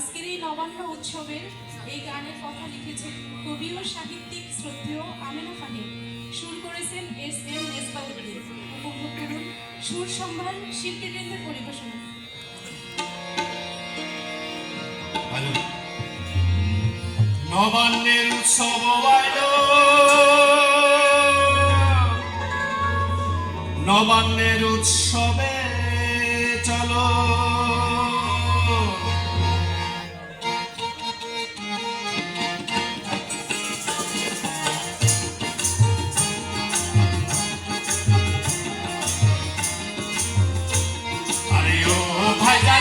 আজকের এই নবান্ন উৎসবের এই গানের কথা লিখেছেন কবি ও সাহিত্যিক শ্রদ্ধেয় আমিনা ফাহিম। সুর করেছেন এস এম মেজবাউদ্দিন উপভোগ করুন সুর সম্ভার শিল্পীবৃন্দের পরিবেশনা। নবান্নের উৎসব নবান্নের উৎসবে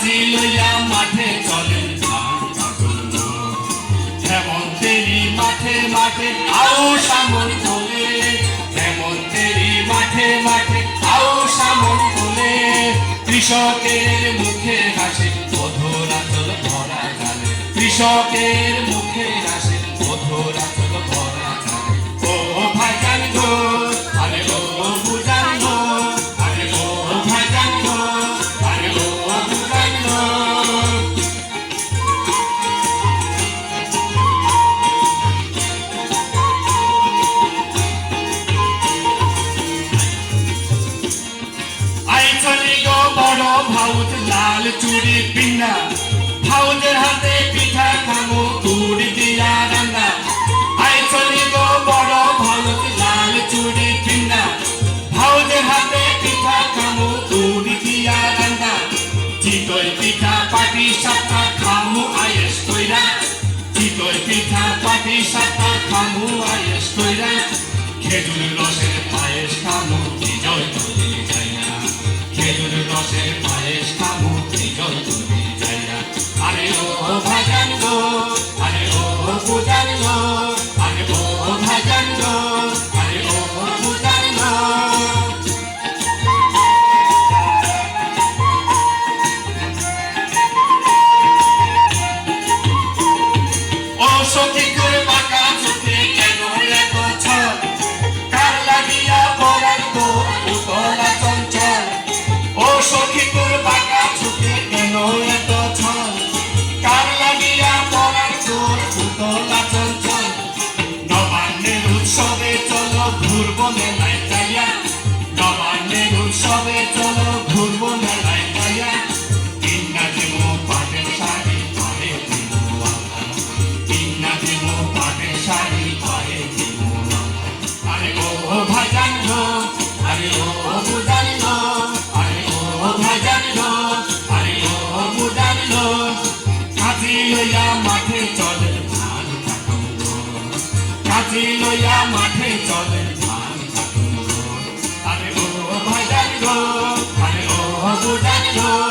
কাছি লইয়া মাঠে কাটুন হেমন্তেরি মাঠে কৃষকের মুখে হাসে মধুরা চল ভরা জানে কৃষকের মুখে বড় ভাউজ লাল চুড়ি পিন্না ভাউজের হাতে পিঠা খামো তুড়ি দিয়া রান্না। আইছনি গো বড় ভাউজ লাল চুড়ি পিন্না ভাউজের হাতে পিঠা খামো তুড়ি দিয়া রান্না। চিতই পিঠা পাটি সাপটা খামু আয়েস কইরা। চিতই পিঠা পাটি সাপটা খামু রসের পায়েস খামু বিজয় তুলি যাইয়া আরে ও ভাজান গো, আরে ও পূজান গো, আরে ও ভাজান গো, আরে ও পূজান গো। ও সখী উতলা চঞ্চল নবান্নের উৎসবে চলো ঘুরবো মেলায় চাইয়া নবান্নের উৎসবে চলো ঘুরবো কাজী লইয়া মাঠে চলে ধান আরে ও ভাজান গো আরে ও বুদান গো।